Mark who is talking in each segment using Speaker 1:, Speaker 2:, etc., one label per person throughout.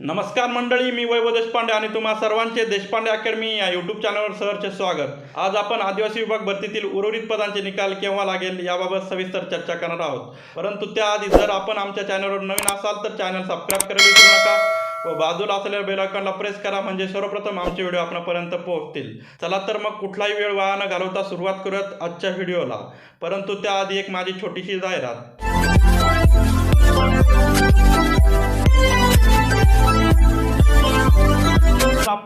Speaker 1: नमस्कार मंडळी मी वैभव देशपांडे आणि तुम्हा सर्वांचे देशपांडे अकॅडमी या यूट्यूब चॅनलवर सहरचे स्वागत. आज आपण आदिवासी विभाग भरतीतील उर्वरित पदांचे निकाल केव्हा लागेल याबाबत सविस्तर चर्चा करणार आहोत. परंतु त्याआधी जर आपण आमच्या चॅनलवर नवीन असाल तर चॅनल सबस्क्राईब करायला विसरू नका व बाजूला असलेल्या बेलायकॉनला प्रेस करा म्हणजे सर्वप्रथम आमचे व्हिडिओ आपणापर्यंत पोहोचतील. चला तर मग कुठलाही वेळ वाया न घालवता सुरुवात करूयात आजच्या व्हिडिओला परंतु त्याआधी एक माझी छोटीशी जाहिरात.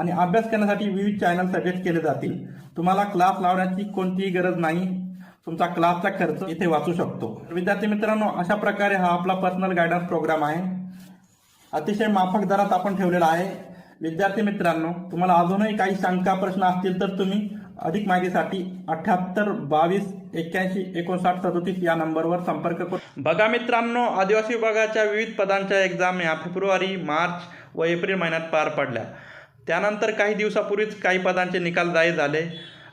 Speaker 1: आणि अभ्यास करण्यासाठी विविध चॅनल सजेस्ट केले जातील. तुम्हाला क्लास लावण्याची कोणतीही गरज नाही. तुमचा क्लासचा खर्च इथे वाचू शकतो. विद्यार्थी मित्रांनो अशा प्रकारे हा आपला पर्सनल गायडन्स प्रोग्राम आहे. अतिशय माफक दरात आपण ठेवलेला आहे. विद्यार्थी मित्रांनो तुम्हाला अजूनही काही शंका प्रश्न असतील तर तुम्ही अधिक माहितीसाठी अठ्याहत्तर बावीस एक्क्याऐंशी एकोणसाठ सदोतीस या नंबरवर संपर्क करू. बघा मित्रांनो आदिवासी विभागाच्या विविध पदांच्या एक्झाम या फेब्रुवारी मार्च व एप्रिल महिन्यात पार पडल्या. त्यानंतर काही दिवसापूर्वीच काही पदांचे निकाल जाहीर झाले.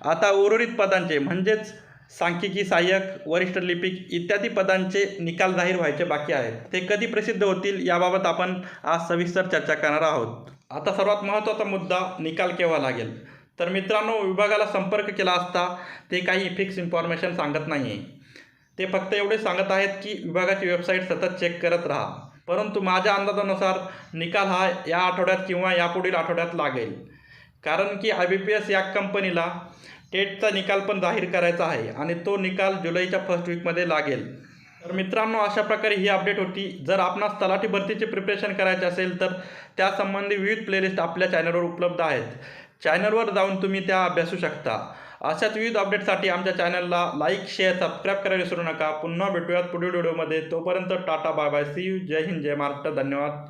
Speaker 1: आता उर्वरित पदांचे म्हणजेच सांख्यिकी सहाय्यक वरिष्ठ लिपिक इत्यादी पदांचे निकाल जाहीर व्हायचे बाकी आहेत. ते कधी प्रसिद्ध होतील याबाबत आपण आज सविस्तर चर्चा करणार आहोत. आता सर्वात महत्त्वाचा मुद्दा निकाल केव्हा लागेल? तर मित्रांनो विभागाला संपर्क केला असता ते काही फिक्स इन्फॉर्मेशन सांगत नाही आहे ते फक्त एवढे सांगत आहेत की विभागाची वेबसाईट सतत चेक करत राहा. परंतु माझ्या अंदाजानुसार निकाल हा या आठवड्यात किंवा यापुढील आठवड्यात लागेल. कारण की आय बी पी एस या कंपनीला टेटचा निकाल पण जाहीर करायचा आहे आणि तो निकाल जुलैच्या फर्स्ट वीकमध्ये लागेल. तर मित्रांनो अशा प्रकारे ही अपडेट होती. जर आपणास तलाठी भरतीचे प्रिपरेशन करायचे असेल तर त्यासंबंधी विविध प्लेलिस्ट आपल्या चॅनलवर उपलब्ध आहेत. चॅनलवर जाऊन तुम्ही त्या अभ्यासू शकता. अशाच विविध अपडेटसाठी आमच्या चॅनलला लाईक शेअर सबस्क्राईब करायला विसरू नका. पुन्हा भेटूयात पुढील व्हिडिओमध्ये तोपर्यंत tata bye bye see you जय हिंद जय महाराष्ट्र. धन्यवाद.